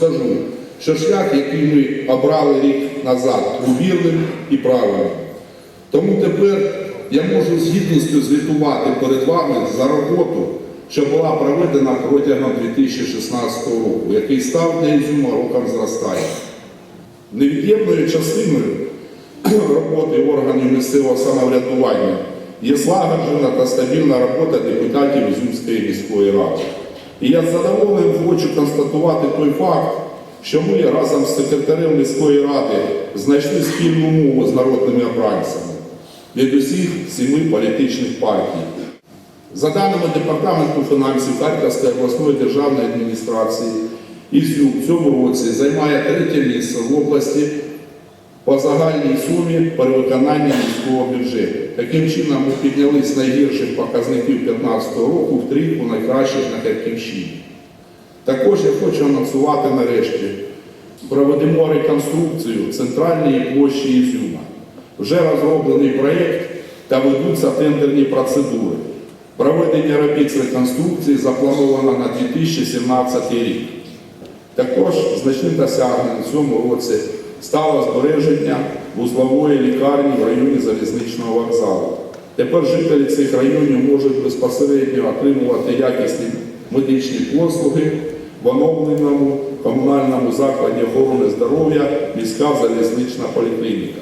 скажу, що шлях, який ми обрали рік назад, був вірним і правильним. Тому тепер я можу з гідністю звітувати перед вами за роботу, що була проведена протягом 2016 року, який став для Ізюма роком зростання. Невід'ємною частиною роботи органів місцевого самоврядування є злагоджена та стабільна робота депутатів Ізюмської міської ради. І я з задоволенням хочу констатувати той факт, що ми разом з секретарем міської ради знайшли спільну мову з народними обранцями від усіх семи політичних партій. За даними Департаменту фінансів Харківської обласної державної адміністрації, Ізюм в цьому році займає третє місце в області по загальній сумі перевиконання міського бюджету. Таким чином ми піднялись з найгірших показників 2015 року в трійку найкращих на Харківщині. Також я хочу анонсувати нарешті. Проведемо реконструкцію центральної площі Ізюма. Вже розроблений проєкт та ведуться тендерні процедури. Проведення робіт з реконструкції заплановано на 2017 рік. Також значним досягненням в цьому році стало збереження вузлової лікарні в районі залізничного вокзалу. Тепер жителі цих районів можуть безпосередньо отримувати якісні медичні послуги в оновленому комунальному закладі охорони здоров'я міська залізнична поліклініка.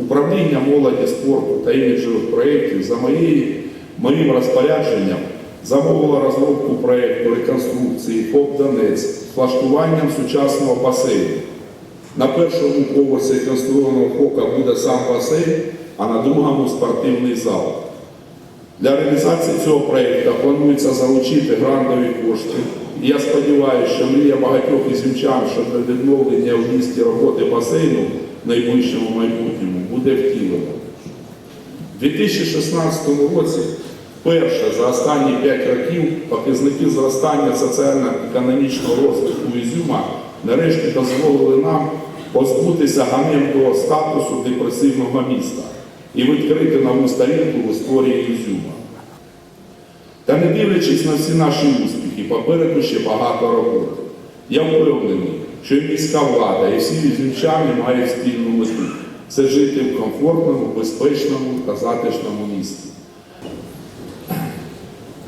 Управління молоді, спорту та іміджових проєктів за моєю, моїм розпорядженням замовило розробку проєкту реконструкції ФОП Донець з влаштуванням сучасного басейну. На першому поверсі конструованого фока буде сам басейн, а на другому спортивний зал. Для реалізації цього проєкту планується залучити грантові кошти. І я сподіваюся, що мрія багатьох ізюмчан щодо відновлення в місті роботи басейну в найближчому майбутньому буде втілено. У 2016 році вперше за останні 5 років показники зростання соціально-економічного розвитку Ізюма нарешті дозволили нам позбутися ганебного статусу депресивного міста і відкрити нову сторінку в історії Ізюма. Та не дивлячись на всі наші успіхи, попереду ще багато роботи. Я впевнений, що і міська влада, і всі ізюмчани мають спільну мету це жити в комфортному, безпечному та затишному місті.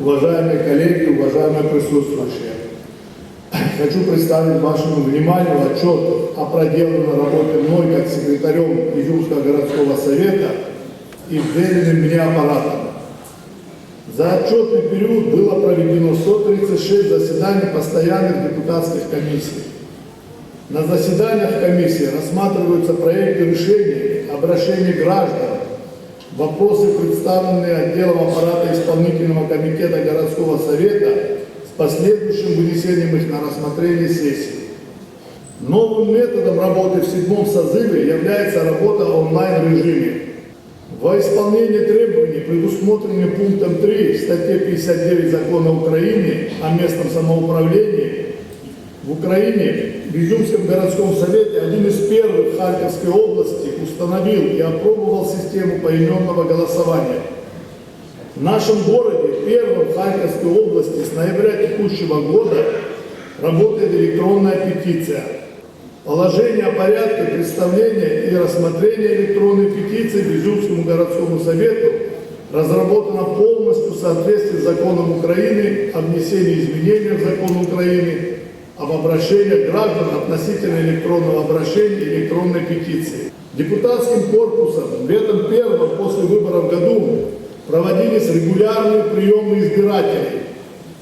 Уважаемые коллеги, уважаемые присутствующие, хочу представить вашему вниманию отчет о проделанной работе мной как секретарем Изюмского городского совета и вверенным мне аппаратом. За отчетный период было проведено 136 заседаний постоянных депутатских комиссий. На заседаниях комиссии рассматриваются проекты решений, обращений граждан, вопросы, представленные отделом аппарата исполнительного комитета городского совета с последующим вынесением их на рассмотрение сессии. Новым методом работы в седьмом созыве является работа в онлайн-режиме. Во исполнение требований, предусмотренных пунктом 3 статьи 59 Закона Украины о местном самоуправлении, в Украине в Изюмском городском совете один из первых Харьковской области установил и опробовал систему поименного голосования. В нашем городе, первом Харьковской области, с ноября текущего года работает электронная петиция. Положение о порядке представления и рассмотрения электронной петиции Безюмскому городскому совету разработано полностью в соответствии с законом Украины о внесении изменений в закон Украины об обращении граждан относительно электронного обращения и электронной петиции. Депутатским корпусом в этом первом после выборов году проводились регулярные приемы избирателей,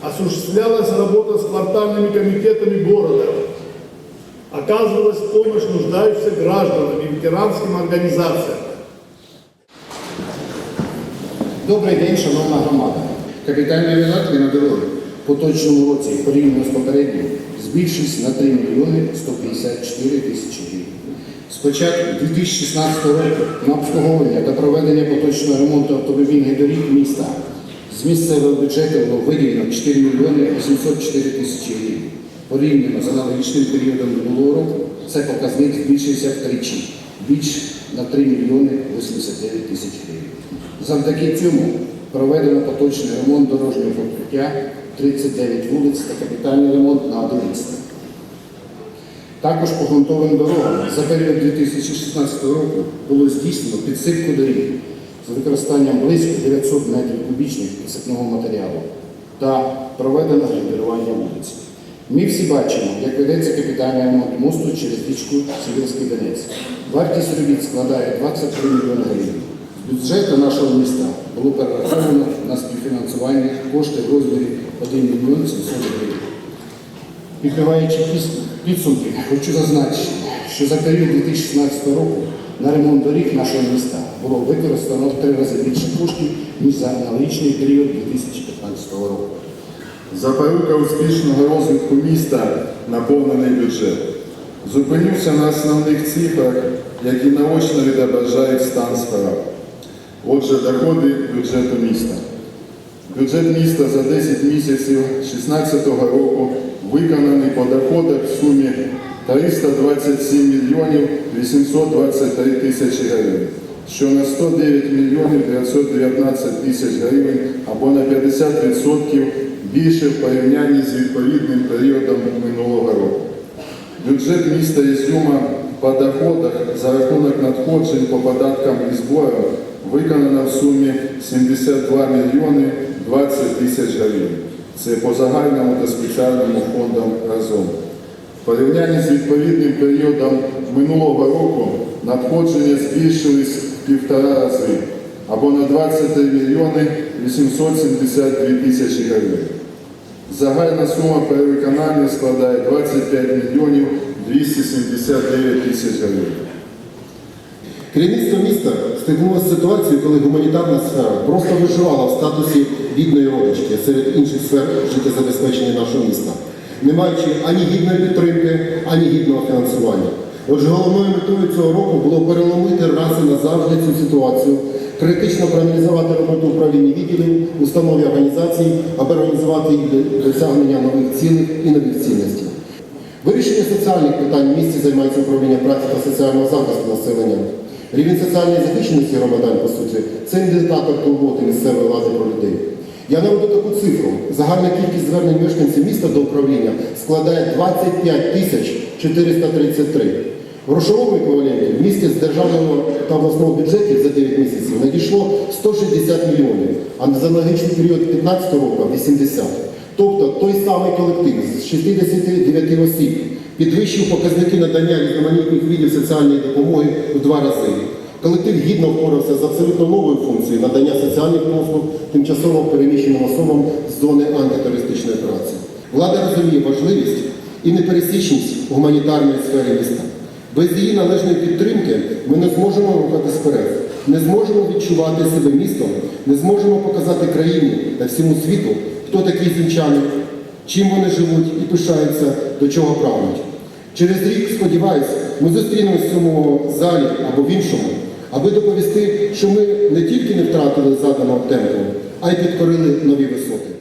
осуществлялась работа с квартальными комитетами города, оказывалась помощь нуждающимся гражданам и ветеранским организациям. Добрий день, шановна громада. Капітальні видатки на дороги в поточному році порівняно з попереднім збільшились на 3 мільйони 154 тисячі гривень. З початку 2016 року на обслуговування та проведення поточного ремонту автомобільних доріг міста з місцевого бюджету було виділено 4 мільйони 804 тисячі гривень. Порівняно з аналогічним періодом минулого року цей показник збільшився втричі, більш на 3 мільйони 89 тисяч гривень. Завдяки цьому проведено поточний ремонт дорожнього покриття 39 вулиць та капітальний ремонт на 11. Також по ґрунтовим дорогам за період 2016 року було здійснено підсипку доріг з використанням близько 900 метрів кубічних підсипного матеріалу та проведено грейдерування вулиць. Ми всі бачимо, як ведеться капітальний ремонт мосту через річку Сибірський Донець. Вартість робіт складає 23 мільйони гривень. З бюджету нашого міста було перераховано на співфінансування кошти в розмірі 1 мільйон 700 гривень. Підбиваючи підсумки, хочу зазначити, що за період 2016 року на ремонт доріг нашого міста було використано в три рази більше коштів, ніж за аналогічний період 2015 року. Запорука успішного розвитку міста наповнений бюджет. Зупинюся на основних цифрах, які наочно відображають стан справ. Отже, доходи бюджету міста. Бюджет міста за 10 місяців 2016 року виконаний по доходах в сумі 327 мільйонів 823 тисячі гривень, що на 109 мільйонів 919 тисяч гривень або на 50% більше в порівнянні з відповідним періодом минулого року. Бюджет міста Ізюма по доходах за рахунок надходжень по податкам і зборам виконано в сумі 72 мільйони 20 тисяч гривень. Це по загальному та спеціальному фондам разом. В порівнянні з відповідним періодом минулого року надходження збільшились півтора рази або на 23 мільйони 872 тисячі гривень. Загальна сума перевиконання складає 25 мільйонів 279 тисяч гривень. Керівництво міста стикнулося з ситуацією, коли гуманітарна сфера просто виживала в статусі бідної родички серед інших сфер життєзабезпечення нашого міста, не маючи ані гідної підтримки, ані гідного фінансування. Отже, головною метою цього року було переломити раз і назавжди цю ситуацію, критично проаналізувати роботу управління відділів, установ і організацій, аби організувати їх досягнення нових цілей і нових цінностей. Вирішення соціальних питань в місті займається управління праці та соціального захисту населення. Рівень соціальної захищеності громадян, по суті, це індикатор турботи місцевої влади про людей. Я наведу таку цифру. Загальна кількість звернень мешканців міста до управління складає 25 тисяч 433. В грошовому еквіваленті в місті з державного та обласного бюджетів за 9 місяців надійшло 160 мільйонів, а за аналогічний період 2015 року 80. Тобто той самий колектив з 69 осіб підвищив показники надання різноманітних видів соціальної допомоги в два рази. Колектив гідно впорався з абсолютно новою функцією надання соціальних послуг тимчасово переміщеним особам з зони антитерористичної операції. Влада розуміє важливість і непересічність гуманітарної сфери міста. Без її належної підтримки ми не зможемо рухатись вперед, не зможемо відчувати себе містом, не зможемо показати країні та всьому світу, хто такі зінчани, чим вони живуть і пишаються, до чого прагнуть. Через рік, сподіваюся, ми зустрінемось в цьому залі або в іншому, аби доповісти, що ми не тільки не втратили заданого темпу, а й підкорили нові висоти.